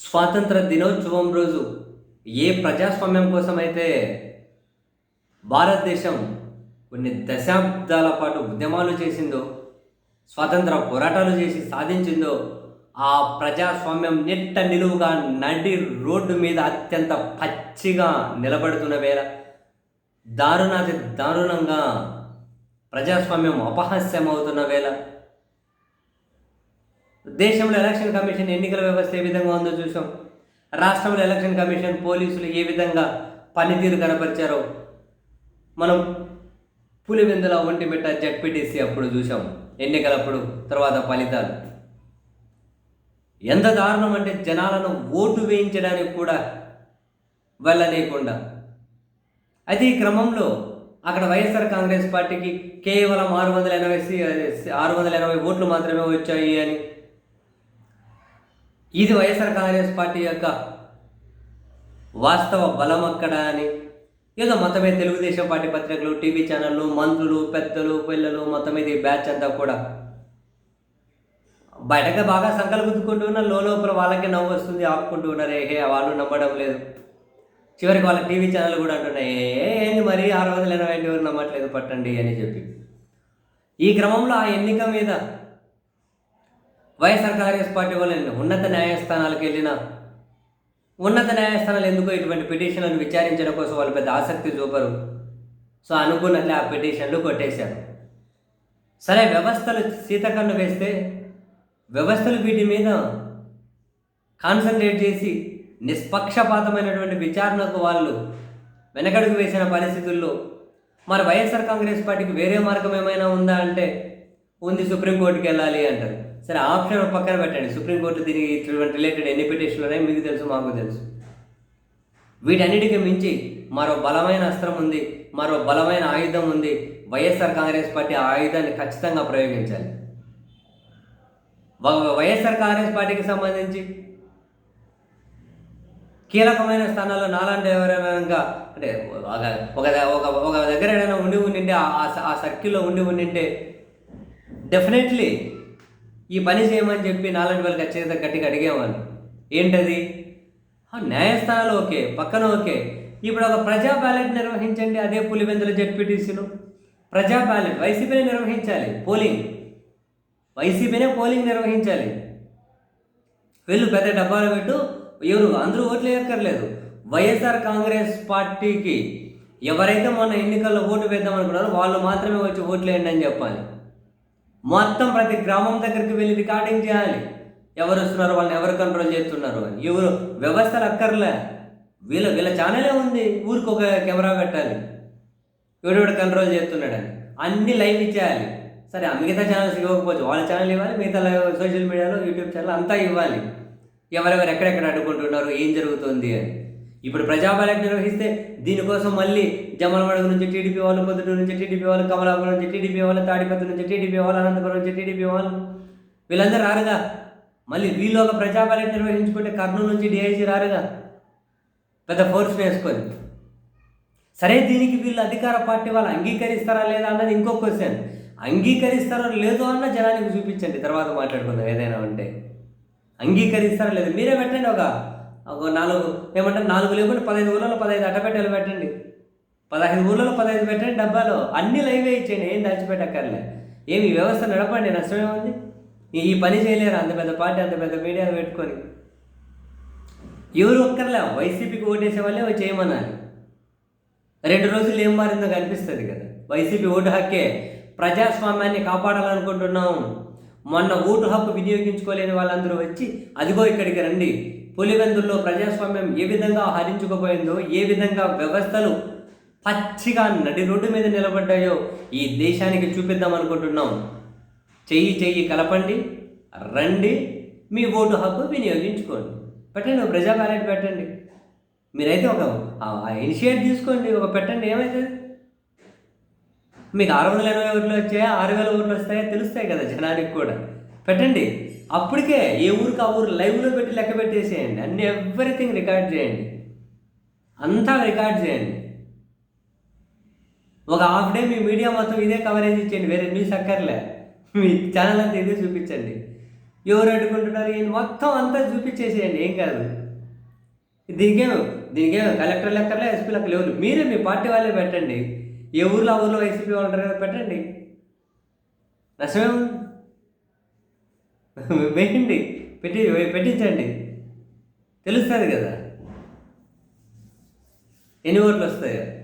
స్వాతంత్ర దినోత్సవం రోజు ఏ ప్రజాస్వామ్యం కోసం అయితే భారతదేశం కొన్ని దశాబ్దాల పాటు ఉద్యమాలు చేసిందో స్వాతంత్ర పోరాటాలు చేసి సాధించిందో ఆ ప్రజాస్వామ్యం నిట్ట నిలువుగా నడి రోడ్డు మీద అత్యంత పచ్చిగా నిలబడుతున్న వేళ దారుణాతి దారుణంగా ప్రజాస్వామ్యం అపహాస్యం అవుతున్న వేళ దేశంలో ఎలక్షన్ కమిషన్ ఎన్నికల వ్యవస్థ ఏ విధంగా ఉందో చూసాం రాష్ట్రంలో ఎలక్షన్ కమిషన్ పోలీసులు ఏ విధంగా పనితీరు కనపరిచారో మనం పులివెందుల ఒంటిమిట్ట జడ్పీటీసీ అప్పుడు చూసాం ఎన్నికలప్పుడు తర్వాత ఫలితాలు. ఎంత దారుణం అంటే జనాలను ఓటు వేయించడానికి కూడా వెళ్ళలేకుండా అయితే ఈ క్రమంలో అక్కడ వైఎస్ఆర్ కాంగ్రెస్ పార్టీకి కేవలం ఆరు వందల ఎనభై ఆరు వందల ఎనభై ఓట్లు మాత్రమే వచ్చాయి అని ఇది వైఎస్ఆర్ కాంగ్రెస్ పార్టీ యొక్క వాస్తవ బలం అక్కడ అని. ఏదో మొత్తమే తెలుగుదేశం పార్టీ పత్రికలు టీవీ ఛానళ్ళు మంత్రులు పెద్దలు పిల్లలు మొత్తం ఇది బ్యాచ్ అంతా కూడా బయటగా బాగా సంకల్పించుకుంటూ ఉన్న లోపల వాళ్ళకే నవ్వు వస్తుంది ఆపుకుంటూ ఉన్నారు. ఏ వాళ్ళు నమ్మడం లేదు. చివరికి వాళ్ళ టీవీ ఛానల్ కూడా అంటున్నాయి "ఏ, ఏంది మరి? ఆరు వందల ఎనభై ఐదు ఎవరు నమ్మట్లేదు? పట్టండి అని చెప్పి. ఈ క్రమంలో ఆ ఎన్నిక మీద వైఎస్ఆర్ కాంగ్రెస్ పార్టీ వాళ్ళని ఉన్నత న్యాయస్థానాలకు వెళ్ళిన ఉన్నత న్యాయస్థానాలు ఎందుకో ఇటువంటి పిటిషన్లను విచారించడం కోసం వాళ్ళు పెద్ద ఆసక్తి చూపరు. సో అనుకున్నట్లే ఆ పిటిషన్లు కొట్టేశారు. సరే వ్యవస్థలు సీతకన్ను వేస్తే వ్యవస్థలు వీటి మీద కాన్సన్ట్రేట్ చేసి నిష్పక్షపాతమైనటువంటి విచారణకు వాళ్ళు వెనకడుగు వేసిన పరిస్థితుల్లో మరి వైఎస్ఆర్ కాంగ్రెస్ పార్టీకి వేరే మార్గం ఏమైనా ఉందా అంటే ఉంది సుప్రీంకోర్టుకి వెళ్ళాలి అంటారు. సరే ఆప్షన్ పక్కన పెట్టండి. సుప్రీంకోర్టు దీనికి ఇటువంటి రిలేటెడ్ ఎన్ని పిటిషన్లు ఉన్నాయి మీకు తెలుసు మాకు తెలుసు. వీటన్నిటికీ మించి మరో బలమైన అస్త్రం ఉంది మరో బలమైన ఆయుధం ఉంది. వైఎస్ఆర్ కాంగ్రెస్ పార్టీ ఆ ఆయుధాన్ని ఖచ్చితంగా ప్రయోగించాలి. వైఎస్ఆర్ కాంగ్రెస్ పార్టీకి సంబంధించి కీలకమైన స్థానాల్లో నాలాంటి ఎవరైనా అంటే ఒక ఒక ఒక దగ్గర ఏదైనా ఉండి ఉండింటే ఆ- ఆ సర్కిల్లో ఉండి ఉండింటే డెఫినెట్లీ ఈ పని చేయమని చెప్పి నాలుగు వేలు ఖచ్చితంగా గట్టిగా అడిగేవాడిని ఏంటది? న్యాయస్థానాలు ఓకే పక్కన ఓకే. ఇప్పుడు ఒక ప్రజా బ్యాలెట్ నిర్వహించండి అదే పులివెందుల జడ్పీటీసీలో ప్రజా బ్యాలెట్ వైసీపీనే నిర్వహించాలి పోలింగ్. వైసీపీనే పోలింగ్ నిర్వహించాలి. వెళ్ళు పెద్ద డబ్బాలు పెట్టు. ఎవరు? అందరూ ఓట్లు వేయక్కర్లేదు వైఎస్ఆర్ కాంగ్రెస్ పార్టీకి ఎవరైతే మొన్న ఎన్నికల్లో ఓటు వేద్దాం అనుకున్నారో వాళ్ళు మాత్రమే వచ్చి ఓట్లు వేయండి అని చెప్పాలి. మొత్తం ప్రతి గ్రామం దగ్గరికి వెళ్ళి రికార్డింగ్ చేయాలి. ఎవరు వస్తున్నారు వాళ్ళని ఎవరు కంట్రోల్ చేస్తున్నారు అని. ఎవరు వ్యవస్థలు అక్కర్లే. వీళ్ళ వీళ్ళ ఛానలే ఉంది. ఊరికి ఒక కెమెరా పెట్టాలి. ఎవడెవడు కంట్రోల్ చేస్తున్నాడని. అన్ని లైవ్ ఇచ్చేయాలి. సరే ఆ మిగతా ఛానల్స్ ఇవ్వకపోవచ్చు. వాళ్ళ ఛానల్ ఇవ్వాలి మిగతా సోషల్ మీడియాలో యూట్యూబ్ ఛానల్ అంతా ఇవ్వాలి. ఎవరెవరు ఎక్కడెక్కడ అడ్డుకుంటున్నారు ఏం జరుగుతుంది అని. ఇప్పుడు ప్రజా నిర్వహిస్తే దీనికోసం మళ్ళీ జమలమడుగు నుంచి టీడీపీ వాళ్ళు పొద్దుటూరు నుంచి టీడీపీ వాళ్ళు కమలాపురం నుంచి టీడీపీ వాళ్ళు తాడిపత్రి నుంచి టీడీపీ వాళ్ళు అనంతపురం నుంచి టీడీపీ వాళ్ళు. వీళ్ళందరూ రారుగా? మళ్ళీ వీళ్ళు ఒక ప్రజా నిర్వహించుకుంటే కర్నూలు నుంచి డిఐజీ రారుగా? పెద్ద ఫోర్స్ వేసుకొని. సరే దీనికి వీళ్ళు అధికార పార్టీ వాళ్ళు అంగీకరిస్తారా లేదా అన్నది ఇంకో క్వశ్చన్ అంగీకరిస్తారో లేదో అన్న జనానికి చూపించండి తర్వాత మాట్లాడుకుందాం ఏదైనా ఉంటే. అంగీకరిస్తారా లేదు? మీరే పెట్టండి ఒక ఒక నాలుగు. ఏమంటారు? నాలుగు లేకుండా పదహైదు ఊళ్ళలో పదహైదు అట్టపెట్టెలు పెట్టండి. పదహైదు ఊళ్ళలో పదహైదు పెట్టండి డబ్బాలో. అన్ని లైవే ఇచ్చేయండి. ఏం దాచిపెట్టక్కర్లే. ఏమి ఈ వ్యవస్థ నడపండి. నష్టమే ఉంది ఈ- పని చేయలేరు. అంత పెద్ద పార్టీ అంత పెద్ద మీడియాలు పెట్టుకొని. ఎవరు ఒక్కర్లే. వైసీపీకి ఓటేసే వాళ్ళే చేయమన్నారు చేయమనాలి రెండు రోజులు ఏం మారిందో కనిపిస్తుంది కదా. వైసీపీ ఓటు హక్కే. ప్రజాస్వామ్యాన్ని కాపాడాలనుకుంటున్నాం. మొన్న ఓటు హక్కు వినియోగించుకోలేని వాళ్ళందరూ వచ్చి అదిగో ఇక్కడికి రండి. పులివెందుల్లో ప్రజాస్వామ్యం ఏ విధంగా హరించుకుపోయిందో ఏ విధంగా వ్యవస్థలు పచ్చిగా నడి రోడ్డు మీద నిలబడ్డాయో ఈ దేశానికి చూపిద్దాం అనుకుంటున్నాం. చెయ్యి చెయ్యి కలపండి రండి మీ ఓటు హక్కు వినియోగించుకోండి. పెట్టండి ప్రజా బ్యాలెట్ పెట్టండి. మీరైతే ఒక ఇనిషియేట్ తీసుకోండి ఒక పెట్టండి ఏమవుతుంది మీకు ఆరు వందల ఇరవై ఓట్లు వచ్చాయా? ఆరు వేల ఓట్లు వస్తాయా? తెలుస్తాయి కదా జనానికి కూడా. పెట్టండి. అప్పటికే ఏ ఊరికి ఆ ఊరు లైవ్లో పెట్టి లెక్క పెట్టేసేయండి. అన్ని ఎవ్రీథింగ్ రికార్డ్ చేయండి. అంతా రికార్డ్ చేయండి. ఒక హాఫ్ డే మీ మీడియా మొత్తం ఇదే కవరేజ్ ఇచ్చేయండి. వేరే న్యూస్ అక్కర్లే. మీ ఛానల్ అంతా ఇదే చూపించండి. ఎవరు అడ్డుకుంటున్నారు? ఏంటి? మొత్తం అంతా చూపించేసేయండి. ఏం కాదు. దీనికేం దీనికేమో కలెక్టర్ లెక్కర్లే ఎస్పీ లెక్కలు లేవు మీరే మీ పార్టీ వాళ్ళే పెట్టండి. ఏ ఊర్లో ఆ ఊర్లో వైసీపీ వాళ్ళు ఉంటారు కదా పెట్టండి. నష్టమేం వేయండి. పెట్టి పెట్టించండి. తెలుస్తుంది కదా. ఎన్ని ఓట్లు వస్తాయో?